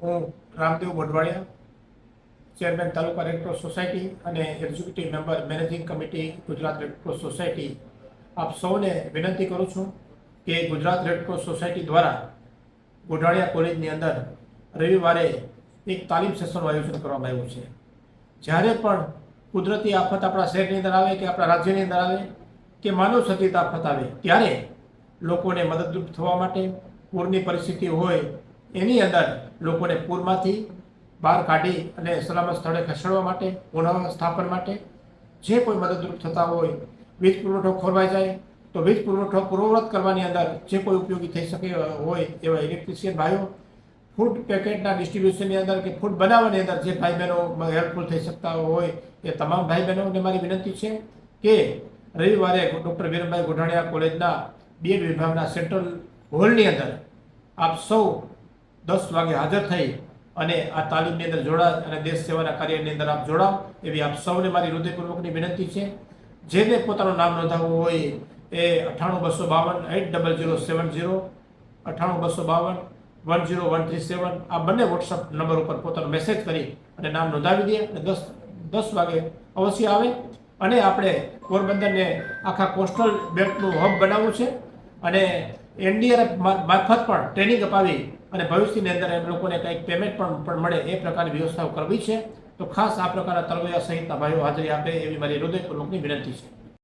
હું Ramdev Bodwadiya chairman taluka Red Cross society અને executive member managing committee Gujarat Red Cross society. આપ સૌને વિનંતી કરું છું કે ગુજરાત રેડક્રોસ સોસાયટી દ્વારા ગોઢાળિયા કોલેજની અંદર રવિવારે એક તાલીમ સેશનનું આયોજન કરવામાં આવ્યું છે. જ્યારે પણ કુદરતી આફત આપણા શહેરની અંદર આવે કે આપણા રાજ્યની અંદર આવે કે માનવ સર્જિત આફત આવે, ત્યારે લોકોને મદદરૂપ થવા માટે પૂરની પરિસ્થિતિ હોય એની અંદર લોકોને પૂરમાંથી બહાર કાઢી અને સલામત સ્થળે ખસેડવા માટે પુનઃસ્થાપન માટે જે કોઈ મદદરૂપ થતા હોય, વીજ પુરવઠો ખોરવાઈ જાય, તો વીજ પુરવઠો પૂર્વવત કરવાની અંદર જે કોઈ ઉપયોગી થઈ શકે હોય એવા ઇલેક્ટ્રિશિયન ભાઈઓ ફૂડ પેકેટના ડિસ્ટ્રીબ્યુશનની અંદર કે ફૂડ બનાવવાની અંદર જે ભાઈ બહેનો હેલ્પફુલ થઈ શકતા હોય, એ તમામ ભાઈ બહેનોને મારી વિનંતી છે કે રવિવારે ડૉક્ટર વીરભાઈ ગોઢાણીયા કોલેજના બે વિભાગના સેન્ટ્રલ હોલની અંદર આપ સૌ દસ વાગે હાજર થઈ અને આ તાલીમની અંદર જોડા અને દેશ સેવાના કાર્યની અંદર આપ જોડાવ, એવી આપ સૌને મારી હૃદયપૂર્વકની વિનંતી છે. જેને પોતાનું નામ નોંધાવવું હોય એ અઠ્ઠાણું બસો બાવન eight double zero seven zero, અઠ્ઠાણું બસો બાવન one zero one three seven, આ બંને વોટ્સઅપ નંબર ઉપર પોતાનો મેસેજ કરી અને નામ નોંધાવી દે અને દસ દસ વાગે અવશ્ય આવે. અને આપણે પોરબંદરને આખા કોસ્ટલ બેલ્ટનું હબ બનાવવું છે. અને એનડીઆરએફ મારફત પણ ટ્રેનિંગ અપાવી અને ભવિષ્યની અંદર એમ લોકોને કંઈક પેમેન્ટ પણ પણ મળે એ પ્રકારની વ્યવસ્થાઓ કરવી છે. તો ખાસ આ પ્રકારના તરવૈયા સહિતના ભાઈઓ હાજરી આપે એવી મારી હૃદયપૂર્વકની વિનંતી છે.